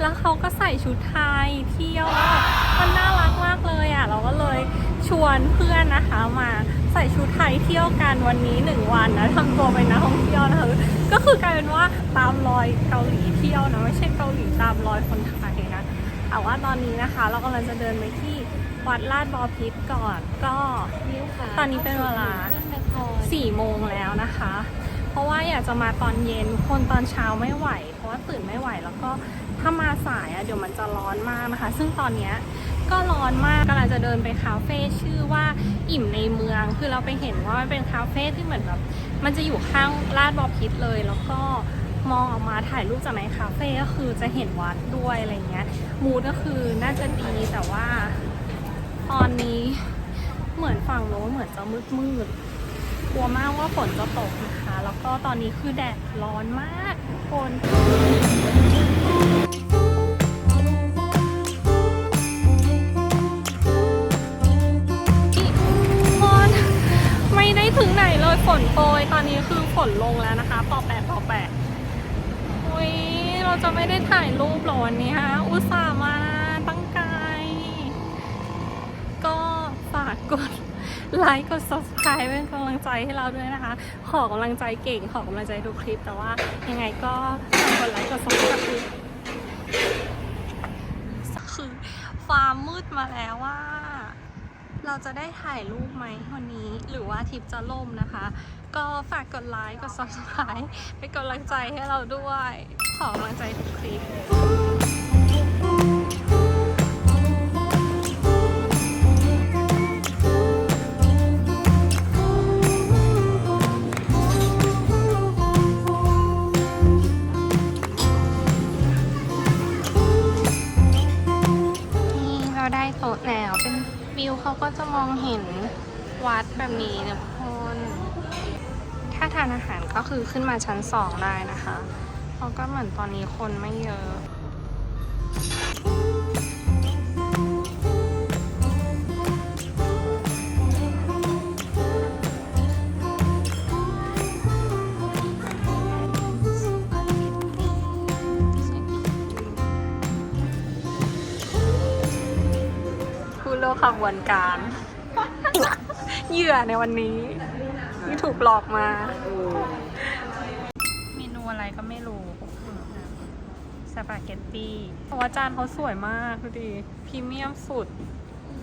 แล้วเขาก็ใส่ชุดไทยเที่ยวแล้วมันน่ารักมากเลยอะเราก็เลยชวนเพื่อนนะคะมาใส่ชุดไทยเที่ยวกันวันนี้หนึ่งวันนะทำตัวเป็นนักท่องเที่ยวนะคะก็คือกลายเป็นว่าตามรอยเกาหลีเที่ยวนะไม่ใช่เกาหลีตามรอยคนไทยนะแต่ว่าตอนนี้นะคะ เรากำลังจะเดินไปที่วัดลาดบอพิษก่อนก็ตอนนี้เป็นเวลาสี่โมงแล้วนะคะ เพราะว่าอยากจะมาตอนเย็นคนตอนเช้าไม่ไหว เพราะว่าตื่นไม่ไหวแล้วก็ ถ้ามาสายอะเดี๋ยวมันจะร้อนมากนะคะ ซึ่งตอนเนี้ยก็ร้อนมากกำลังจะเดินไปคาเฟ่ชื่อว่าอิ่มในเมือง คือเราไปเห็นว่ามันเป็นคาเฟ่ที่เหมือนแบบมันจะอยู่ข้างลาดบอพิษเลย แล้วก็มองออกมาถ่ายรูปจากในคาเฟ่ก็คือจะเห็นวัดด้วยอะไรเงี้ย มูดก็คือน่าจะดีแต่ว่าตอนนี้เหมือนฝั่งโน้นเหมือนจะมืดมืดกลัวมากว่าฝนจะตกนะคะ แล้วก็ตอนนี้คือแดดร้อนมากทุกคน ฝนโปรยตอนนี้คือฝนลงแล้วนะคะปอแปะปอแปะอุ้ยเราจะไม่ได้ถ่ายรูปหรอวันนี้ฮะอุตส่าห์มาตั้งไกลก็ฝากกดไลค์กด subscribe เป็นกำลังใจให้เราด้วยนะคะ ขอกำลังใจเก่ง ขอกำลังใจทุกคลิปแต่ว่ายังไงก็ฝากกดไลค์กด subscribe คือคือฟ้ามืดมาแล้วว่า เราจะได้ถ่ายรูปไหมวันนี้ หรือว่าทริปจะล่มนะคะ ก็ฝากกดไลค์กด subscribe เป็นกำลังใจให้เราด้วย ขอกำลังใจทุกคลิป วิวเขาก็จะมองเห็นวัดแบบนี้นะทุกคน ถ้าทานอาหารก็คือขึ้นมาชั้นสองได้นะคะ เขาก็เหมือนตอนนี้คนไม่เยอะ บวนการ เหยื่อในวันนี้ที่ถูกหลอกมา เมนูอะไรก็ไม่รู้สปาเกตตี้เพราะว่าจานเขาสวยมากดูดิพรีเมียมสุด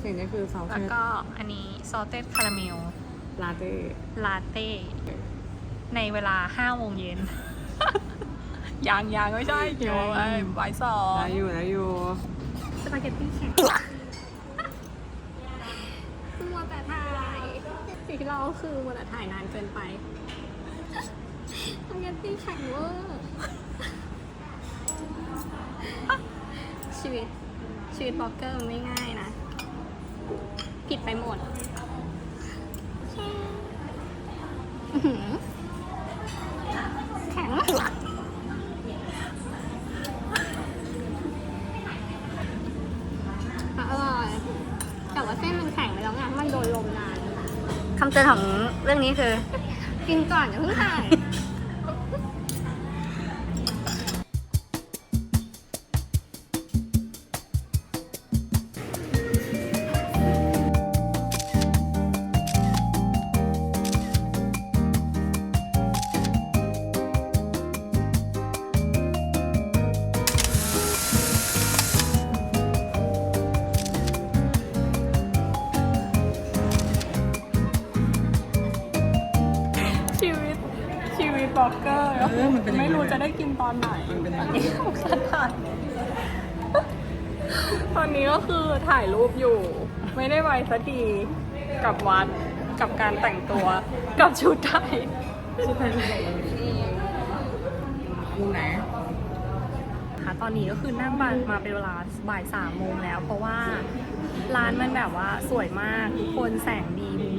สิ่งนี้คือซอสแล้วก็อันนี้ซอสเต็ดคาราเมล ลาเต้ ลาเต้ ในเวลา5โมงเย็นยังยังไม่ใช่เดี๋ยวไอ้บ่ายสองได้อยู่ได้อยู่สปาเกตตี้แข็งมัวแต่ถ่ายสิ่ง ที่เราคือมัวแต่ถ่ายนานเกินไปสปาเกตตี้แข็งเวอร์ชีวิต ชีวิตบล็อกเกอร์มันไม่ง่ายนะ ผิดไปหมด ตือนของเรื่องนี้คือ กินก่อนอย่าเพิ่งถ่าย บล็อกเกอร์เออมันเป็นยังไงไม่รู้จะได้กินตอนไหนมันเป็นยังไงอันนี้ของฉันถ่ายตอนนี้ก็คือถ่ายรูปอยู่ ไม่ได้ไวสักทีกับวัดกับการแต่งตัวกับชุดไทยชุดไทยชุดไทยมุมไหนค่ะตอนนี้ก็คือนั่งมามาเป็นเวลาบ่ายสามโมงแล้ว เพราะว่าร้านมันแบบว่าสวยมากทุกคนแสงดีมุมดี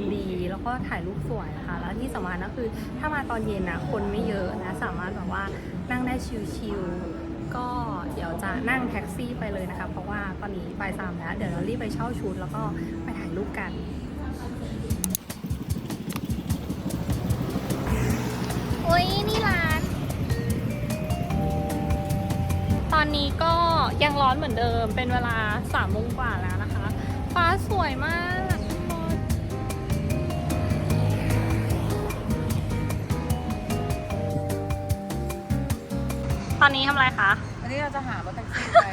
แล้วก็ถ่ายรูปสวยนะคะแล้วที่สำคัญก็คือถ้ามาตอนเย็นนะคนไม่เยอะนะสามารถแบบว่านั่งได้ชิลๆก็เดี๋ยวจะนั่งแท็กซี่ไปเลยนะคะ เพราะว่าตอนนี้บ่ายสามแล้ว เดี๋ยวเรารีบไปเช่าชุดแล้วก็ไปถ่ายรูปกันอ้ยนี่ร้าน ตอนนี้ก็ยังร้อนเหมือนเดิมเป็นเวลาสามโมงกว่าแล้วนะคะ ฟ้าสวยมาก ตอนนี้ทำอะไรคะอันนี้เราจะหารถแท็กซี่ไป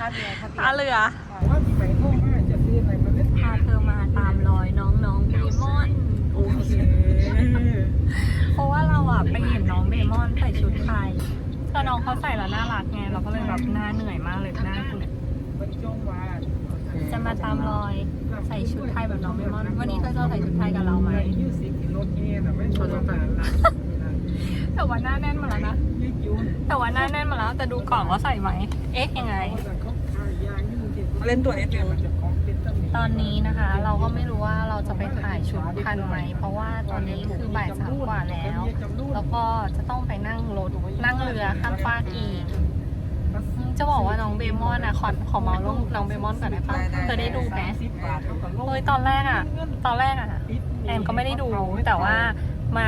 ท่าเรือท่าเรือท่าเรือ ว่าที่ไหนพ่อแม่จะซื้ออะไรมาเล่นพาเธอมาตามรอยน้องน้องเบมอนโอเคเพราะว่าเราอะไปเห็นน้องเบมอนใส่ชุดไทยแต่น้องเขาใส่แล้วน่ารักไงเราก็เลยแบบหน้าเหนื่อยมากเลยหน้าคุณเป็นจ้องวาดจะมาตามรอยใส่ชุดไทยแบบน้องเบมอน วันนี้เธอจะใส่ชุดไทยกับเราไหม ยี่สิบกิโลเมตรไม่ชนกัน แต่ว่าหน้าแน่นมาแล้วนะยี่ยุ่นแต่ว่าหน้าแน่นมาแล้วแต่ดูก่อนว่าใส่ไหม เอ๊ะยังไงแต่เขาขายยางยุ่งที่เล่นตัวเอสเจะของเป็นตั้งตอนนี้นะคะ เราก็ไม่รู้ว่าเราจะไปถ่ายชุดทันไหม เพราะว่าตอนนี้คือบ่ายสามกว่าแล้ว แล้วก็จะต้องไปนั่งรถนั่งเรือข้ามฟากอีก จะบอกว่าน้องเบมอนอะขอขอเมาส์น้องน้องเบมอนก่อนได้ปะเธอได้ดูไหมสิบบาทเท่ากับโลเฮ้ยตอนแรกอะตอนแรกอะแอนก็ไม่ได้ดูแต่ว่า มา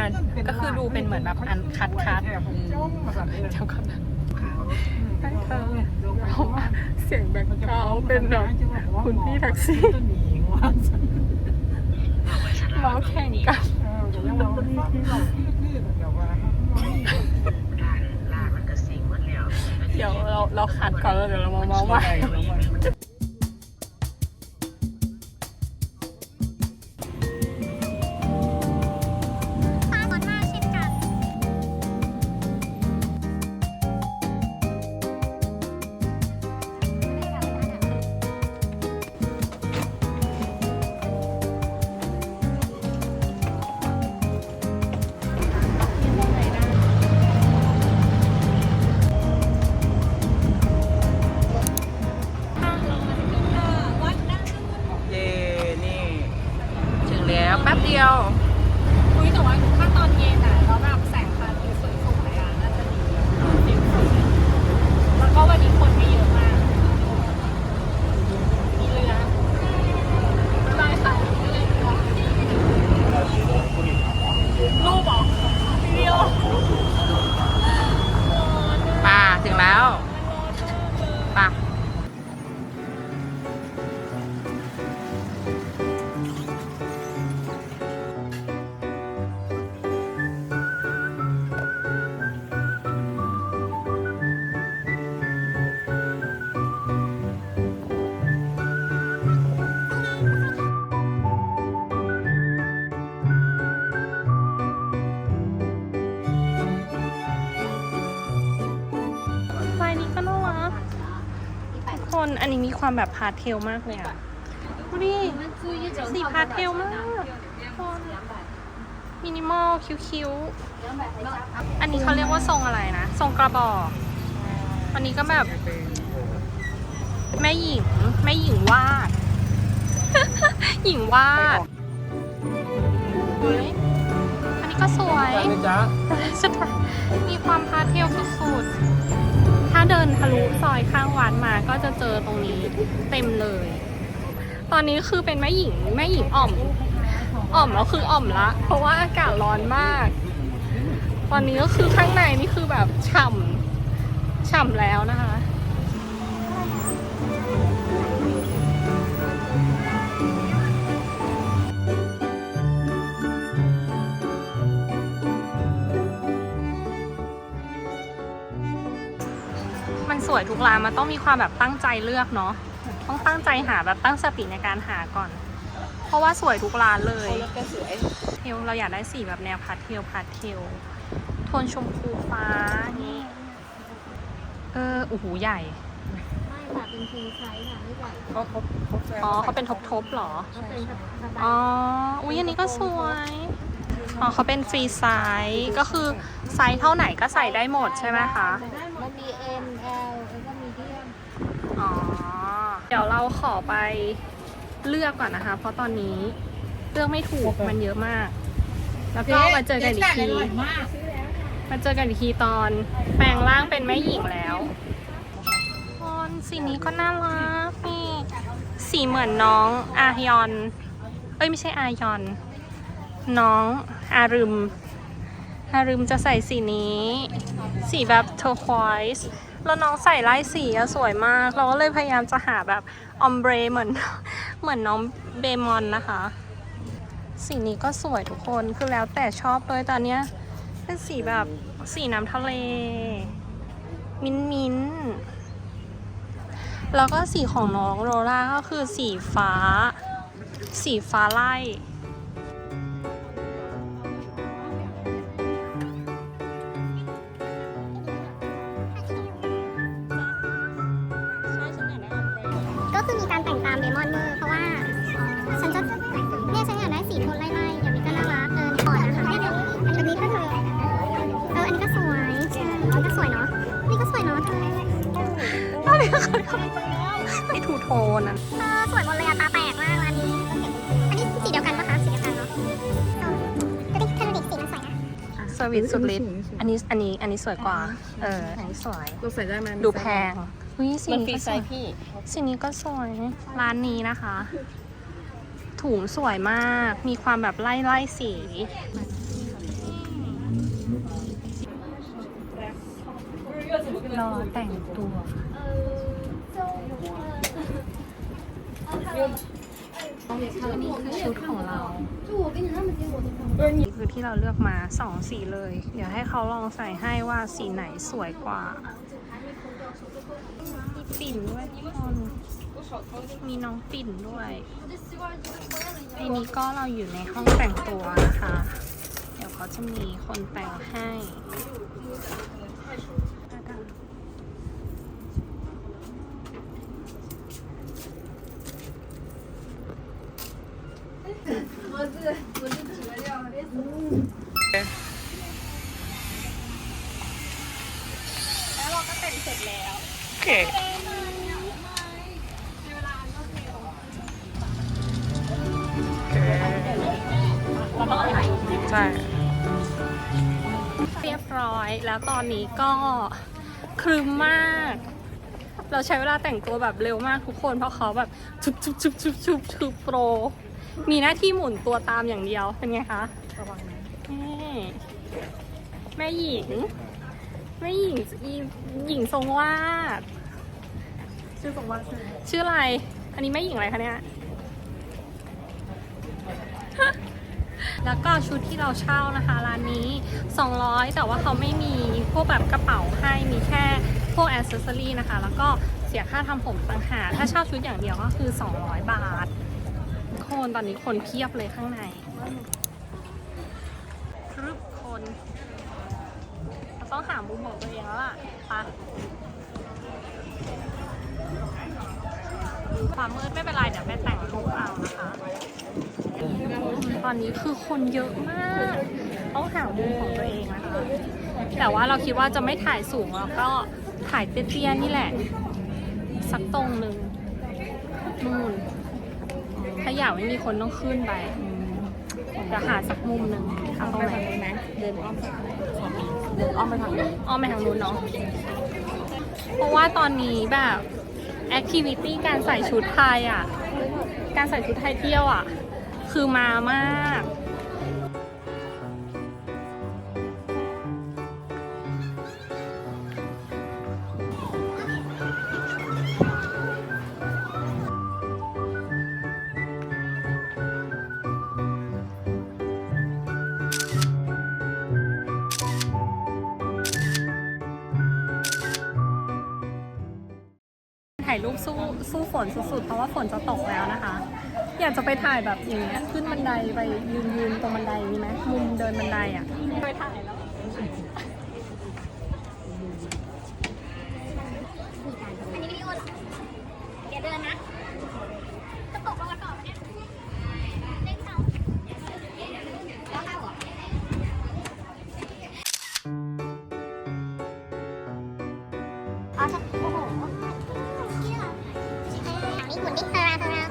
ก็คือดูเป็นเหมือนแบบอันคัดคัดผมจ้องมาสั่นเลยเดี๋ยวก่อนนะให้เธอเพราะว่าเสียงแบงค์เขาเป็นแบบคุณพี่แท็กซี่หนีว่าเมาส์แข่งกันเออแต่ยังเราที่ที่เราที่ที่แต่ว่าเดี๋ยวเราเราขัดก่อนแล้วเดี๋ยวเรามาเมาส์ใหม่ ความแบบพาสเทลมากเลยอะดูดิสีพาสเทลมากมินิมอลคิ้วๆ อันนี้เขาเรียกว่าทรงอะไรนะ ทรงกระบอก อันนี้ก็แบบ แม่หญิง แม่หญิงวาด หญิงวาดเฮ้ยอันนี้ก็สวยจ้าสุดท้ายมีความพาเทลสุดๆถ้าเดินทะลุซอยข้างวัดมาก็จะเจอตรงนี้เต็มเลย ตอนนี้คือเป็นแม่หญิงแม่หญิงอ่อม อ่อมแล้วคืออ่อมละ เพราะว่าอากาศร้อนมาก ตอนนี้ก็คือข้างในนี่คือแบบฉ่ำฉ่ำแล้วนะคะ วยทุกร้านมันต้องมีความแบบตั้งใจเลือกเนาะต้องตั้งใจหาแบบตั้งสติในการหาก่อน เพราะว่าสวยทุกร้านเลยรถก็สวยเทลเราอยากได้สีแบบแนวพาสเทลพาสเทลโทนชมพูฟ้าอย่างนี้เออโอ้โหใหญ่ไม่ค่ะเป็นทีไซส์ค่ะไม่ใหญ่ก็ครบครบอ๋อเขาเป็นทบทบๆเหรอก็เป็นสบายอ๋ออุ้ยอันนี้ก็สวยอ๋อเขาเป็นฟรีไซส์ก็คือไซส์เท่าไหนก็ใส่ได้หมดใช่ไหมคะมันมี M L แล้วก็มีเดียม อ๋อ เดี๋ยวเราขอไปเลือกก่อนนะคะ เพราะตอนนี้เลือกไม่ถูกมันเยอะมาก แล้วก็มาเจอกันอีกทีมาเจอกันอีกทีตอนแปลงร่างเป็นแม่หญิงแล้วตอนสีนี้ก็น่ารักนี่สีเหมือนน้องอายอน เอ้ยไม่ใช่อายอน น้องอารึมฮารุมจะใส่สีนี้ สีแบบเทอร์ควอยส์ แล้วน้องใส่ไล่สีอะสวยมาก เราก็เลยพยายามจะหาแบบออมเบรเหมือนเหมือนน้องเบมอนนะคะ สีนี้ก็สวยทุกคนคือแล้วแต่ชอบเลยตอนเนี้ยเป็นสีแบบสีน้ำทะเล มิ้นมิ้นแล้วก็สีของน้องโรล่าก็คือสีฟ้า สีฟ้าไล่ คือมีการแต่งตามเดมอนเวอร์เพราะว่าฉันจะเนี่ยฉันอยากได้สีโทนไล่ๆอย่างนี้ก็น่ารักเออก่อนนะคะเนี่ยอันนี้ก็เธอเอออันนี้ก็สวยอันนี้ก็สวยเนาะอันนี้ก็สวยเนาะเธอไม่ทูโทนอะเออสวยหมดเลยอะตาแตกมากอันนี้อันนี้สีเดียวกันปะคะสีเดียวกันเนาะเออเธอดูดิสีมันสวยนะเซอร์วิสสุดฤทธิ์อันนี้อันนี้อันนี้สวยกว่า เอออันนี้สวยเราใส่ได้ไหมดูแพง อุ้ยสีมันนี้ฟรีก็ไซสวยส์พี่ สีนี้ก็สวย ร้านนี้นะคะ ถุงสวยมาก มีความแบบไล่ไล่สี รอแต่งตัว นี่คือชุดของเรานี่คือที่เราเลือกมาสองสีเลย เดี๋ยวให้เขาลองใส่ให้ว่าสีไหนสวยกว่า มีปิ่นด้วยทุกคนมีน้องปิ่นด้วยในนี้ก็เราอยู่ในห้องแต่งตัวนะคะ เดี๋ยวเขาจะมีคนแต่งให้ แล้วเราก็แต่งเสร็จแล้ว โอ เค ใช่ เรียบร้อยแล้วตอนนี้ก็ครึมมาก เราใช้เวลาแต่งตัวแบบเร็วมากทุกคนเพราะเขาแบบชุบชุบชุบชุบชุบชุบโปร มีหน้าที่หมุนตัวตามอย่างเดียวเป็นไงคะนี่แม่หญิง แม่หญิงอีหญิงทรงวาดชื่อสมบัติชื่อชื่ออะไร อันนี้แม่หญิงอะไรคะเนี่ย แล้วก็ชุดที่เราเช่านะคะร้านนี้ 200 แต่ว่าเขาไม่มีพวกแบบกระเป๋าให้ มีแค่พวกแอ c เซสซอรี่นะคะ แล้วก็เสียค่าทำผมต่างหาก ถ้าเช่าชุดอย่างเดียวก็คือ 200 บาท คนตอนนี้คนเพียบเลยข้างในครึบคน เราต้องหามุมของตัวเองแล้วล่ะไปะความมืดไม่เป็นไรเดี๋ยวไปแต่งรูปเอานะคะ ตอนนี้คือคนเยอะมากต้องหามุมของตัวเองนะคะแต่ว่าเราคิดว่าจะไม่ถ่ายสูงแล้วก็ถ่ายเตี้ยๆนี่แหละ สักตรงหนึ่งนู่นถ้าอยากไม่มีคนต้องขึ้นไปจะหาสักมุมหนึ่งเอาตรงไหนไหมเดินอ้อมเดิน อ้อมไปทางนี้อ้อมไปทางนู้นเนาะเพราะว่าตอนนี้แบบแอคทิวิตี้การใส่ชุดไทยอะ การใส่ชุดไทยเที่ยวอะ คือมามาก ถ่ายรูปสู้สู้ฝนสุดๆ เพราะว่าฝนจะตกแล้วนะคะ อยากจะไปถ่ายแบบอย่างเงี้ยขึ้นบันไดไปยืนยืนตรงบันไดมีไหมมุมเดินบันไดอะไปถ่ายแล้ว หมุนดิเธอมาเธอมา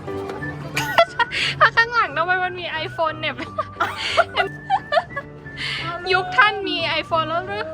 ถ้าข้างหลังทำไมมันมี iPhone เนี่ย ยุคท่านมี iPhone แล้วหรือ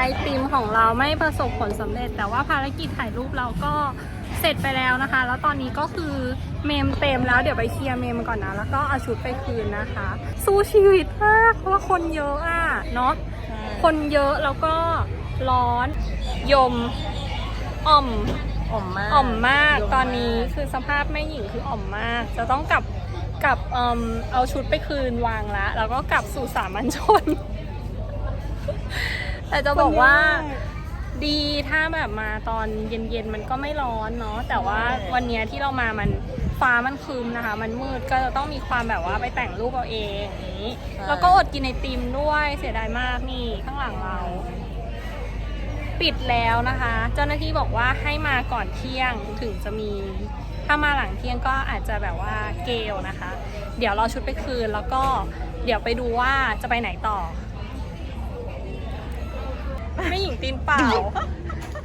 ไอติมของเราไม่ประสบผลสำเร็จ แต่ว่าภารกิจถ่ายรูปเราก็เสร็จไปแล้วนะคะ แล้วตอนนี้ก็คือเมมเต็มแล้วเดี๋ยวไปเคลียร์เมมก่อนนะ แล้วก็เอาชุดไปคืนนะคะ สู้ชีวิตมากเพราะว่าคนเยอะอะเนาะคนเยอะแล้วก็ร้อน ยม อ่อม อ่อมมาก อ่อมมาก ตอนนี้คือสภาพแม่หญิงคืออ่อมมาก จะต้องกลับกลับเอมเอาชุดไปคืนวางละ แล้วก็กลับสู่สามัญชน แต่จะบอกว่าดีถ้าแบบมาตอนเย็นๆมันก็ไม่ร้อนเนาะแต่ว่าวันเนี้ยที่เรามามันฟ้ามันครึมนะคะ มันมืดก็จะต้องมีความแบบว่าไปแต่งรูปเอาเองอย่างนี้แล้วก็อดกินไอติมด้วยเสียดายมากนี่ข้างหลังเรา ปิดแล้วนะคะ เจ้าหน้าที่บอกว่าให้มาก่อนเที่ยงถึงจะมี ถ้ามาหลังเที่ยงก็อาจจะแบบว่าเกลนะคะ เดี๋ยวรอชุดไปคืนแล้วก็เดี๋ยวไปดูว่าจะไปไหนต่อ ไม่หญิงตีนเปล่า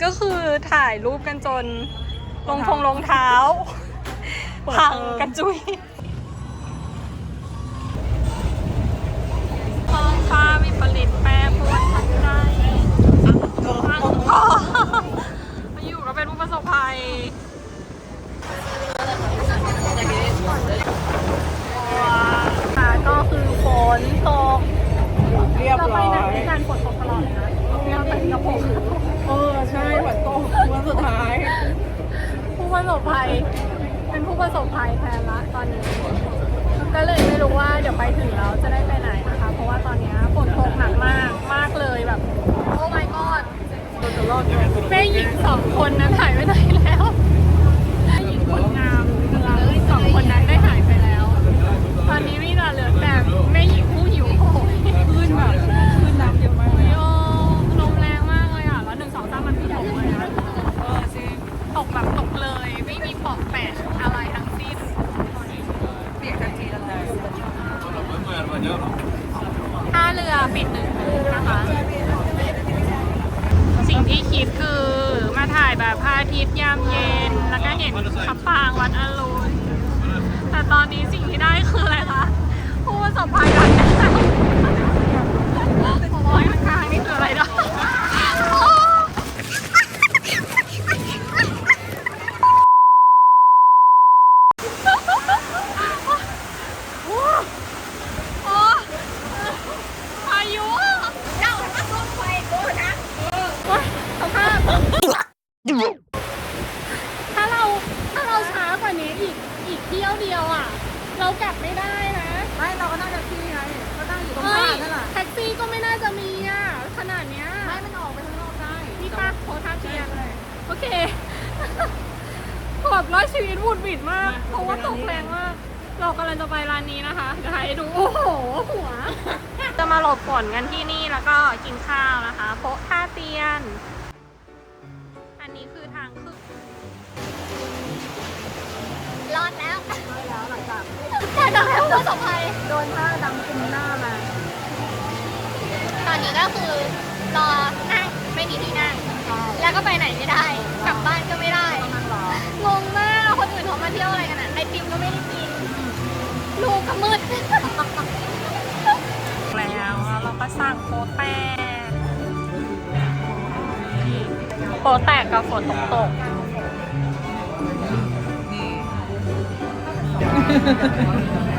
ก็คือถ่ายรูปกันจนลงทงรองเท้า พังกันจุยท้องฟ้ามีผลิตแปรปรวนทันใดมาอยู่ก็เป็นผู้ประสบภัยว้าวก็คือฝนตกเรียบเราไปร้อไหนยด้วยกันฝนตกตลอดเลยนะ ประสบภัย เป็นผู้ประสบภัยแทนละตอนนี้ ก็เลยไม่รู้ว่าเดี๋ยวไปถึงแล้วจะได้ไปไหนนะคะ เพราะว่าตอนนี้ฝนตกหนักมากมากเลยแบบ โอ้ my god แม่หญิงสองคนนั้นหายไปไหนแล้วแม่หญิงคนงามเราสองคนนั้นได้หายไปแล้ว ตอนนี้มีแต่เหลือแต่แม่หญิงผู้หิวโหย ขึ้นแบบขึ้นน้ำเยอะมาก โยลมแรงมากเลยอะ แล้วหนึ่งสองสามมันไม่ตกเลยนะ เออจริง ตกแบบตกเลย ไม่มีปลอกแปะอะไรทั้งสิ้น เปียกทันทีเลย ท่าเรือปิดหนึ่งนะคะ สิ่งที่คิดคือมาถ่ายแบบพระอาทิตย์ยามเย็น แล้วก็เห็นขับปางวัดอรุณ แต่ตอนนี้สิ่งที่ได้คืออะไรคะ ผู้ประสบภัยรันน้ำโอ้ยข้างนี่คืออะไรเนาะโอ้โอ้โอ้พายุเจ้าถ้าลงไปโอ้นะโอ้ยสภาพ ถ้าเราถ้าเราช้ากว่านี้อีกอีกเที่ยวเดียวอะ เรากลับไม่ได้นะไม่เราก็นั่งแท็กซี่ไงก็นั่งอยู่ตรงเฮ้บ้ายนนั่นแหละแท็กซี่ก็ไม่น่าจะมีอะขนาดเนี้ยไม่มันออกไปข้างนอกได้นี่ป้าโพท่าเทียนเลยโอเคแบบร้อยชีวิตหวุดหวิดมาก เพราะว่าตกแรงมาก เรากำลังจะไปร้านนี้นะคะจะให้ดูโอ้โหหัว จะมาหลบฝนกันที่นี่แล้วก็กินข้าวนะคะโพะท่าเตียนอัน แต่เราให้ผู้ประสบภัยโดนผ้าดำคลุมหน้ามา ตอนนี้ก็คือรอนั่งไม่มีที่นั่ง แล้วก็ไปไหนไม่ได้ กลับบ้านก็ไม่ได้นั่งรองงมากคนอื่นเขามาเที่ยวอะไรกันอะ ไอติมก็ไม่ได้กิน ลูกก็มืด แล้วเราก็สั่งโปแตกโปแตกกับฝนตกตก ハハハハ!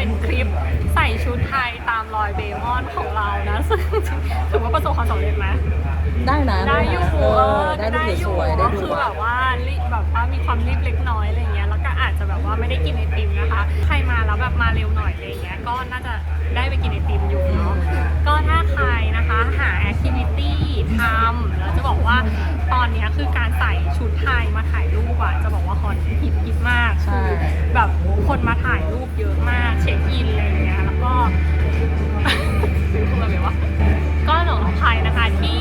เป็นคลิปใส่ชุดไทยตามรอยเบมอนของเรานะ ซึ่งถือว่าประสบความสำเร็จไหม ได้นะได้อยู่เอเอออได้ดูได้อสยู่วยๆได้ก็ดูคือแบแบบบว่ารีบแบบว่ามีความรีบเล็กน้อยอะไรเงี้ย แล้วก็อาจจะแบบว่าไม่ได้กินไอติมนะคะ ใครมาแล้วแบบมาเร็วหน่อยอะไรเงี้ย ก็น่าจะได้ไปกินไอติมอยู่เนาะ ก็ถ้าใครนะคะหาแอคทิวิตี้ทำแล้วจะบอกว่า ตอนนี้คือการใส่ชุดไทยมาถ่ายรูปอะจะบอกว่าฮอนฮิตฮิตมากคือแบบคนมาถ่ายรูปเยอะมากเช็คอินอะไรอย่างเงี้ยแล้วก็ ซื้อคนละแบบวะก็หนองคายนะคะที่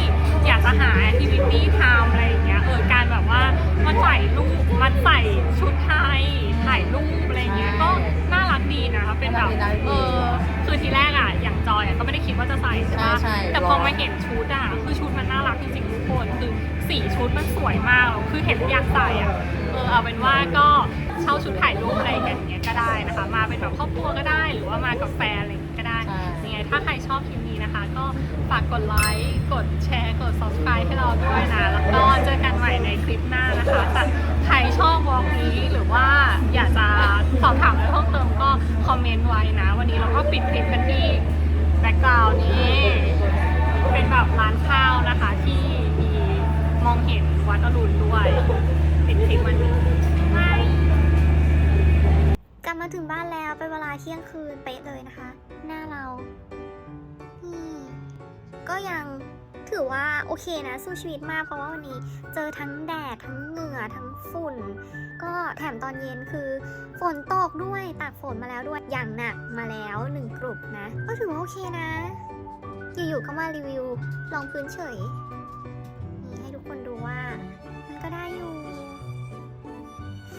อยากจะหาแอคทิวิตี้ทำอะไรอย่างเงี้ยเออการแบบว่ามาใส่รูปมาใส่ชุดไทยถ่ายรูปอะไรเงี้ยก็น่ารักดีนะคะเป็นแบบเออคือทีแรกอะอย่างจอยอะก็ไม่ได้คิดว่าจะใส่ใช่ไหมแต่พอมาเห็นชุดอะคือชุด สีชุดมันสวยมากแล้วคือเห็นอยากใส่อะ เออเอาเป็นว่าก็เช่าชุดถ่ายรูปอะไรกันเงี้ยก็ได้นะคะ มาเป็นแบบครอบครัวก็ได้ หรือว่ามากับแฟนอะไรอย่างงี้ก็ได้ใช่ ยังไงถ้าใครชอบคลิปนี้นะคะ ก็ฝากกดไลค์ กดแชร์ กด subscribe ให้เราด้วยนะ แล้วก็เจอกันใหม่ในคลิปหน้านะคะแต่ใครชอบวอล์กนี้หรือว่าอยากจะสอบถามอะไรเพิ่มเติมก็คอมเมนต์ไว้นะ วันนี้เราก็ปิดคลิปกันที่แบ็กกราวน์นี้ เป็นแบบร้านข้าวนะคะที่ มองเห็นวัดอรุณด้วยปิดคลิปวันนี้กลับมาถึงบ้านแล้วเป็นเวลาเที่ยงคืนเป๊ะเลยนะคะ หน้าเรานี่ก็ยังถือว่าโอเคนะสู้ชีวิตมากเพราะว่าวันนี้เจอทั้งแดดทั้งเหงื่อทั้งฝุ่น ก็แถมตอนเย็นคือ ฝนตกด้วยตากฝนมาแล้วด้วยอย่างหนักมาแล้วหนึ่งกลุ่มนะ ก็ถือว่าโอเคนะ อยู่ๆก็มารีวิวลองพื้นเฉย I